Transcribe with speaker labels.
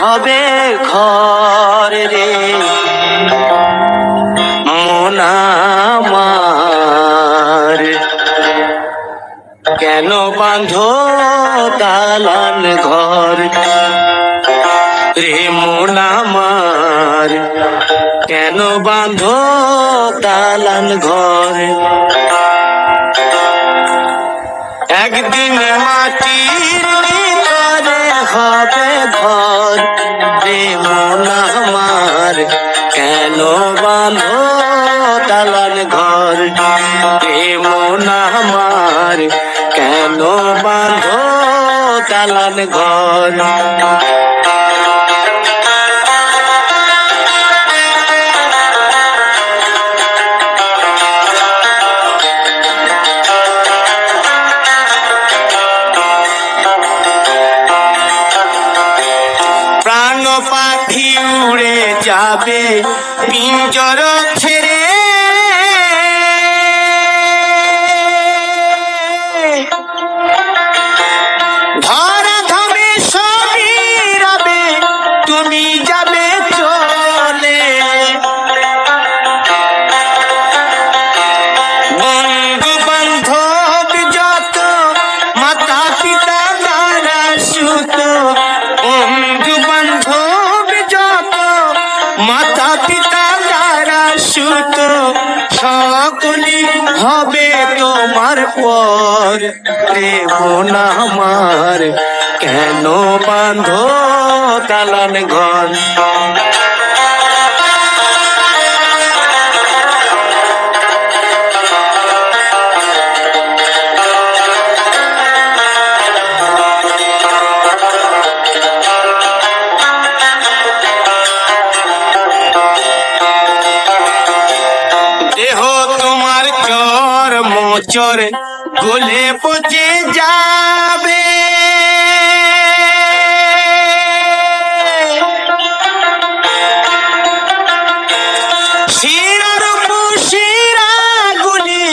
Speaker 1: হবে ঘর রে। মোনামার কেন বাঁধ দালান ঘর? রে মোনামার কেন বাঁধ দালান ঘর? আমার কেন বাঁধো দালান ঘর প্রেম আমার? কেন বাঁধো দালান ঘর যাবে পিঞ্জর ছেড়ে। ধরা রবে তুমি যাবে বন্ধু যত পিতা মাতা পিতা তারা সুত সকলি হবে তোমার পর। প্রেম আমার কেন বাঁধো তালান ঘর? চোর গলে পচে যাবে। শিরার শিরা গুলি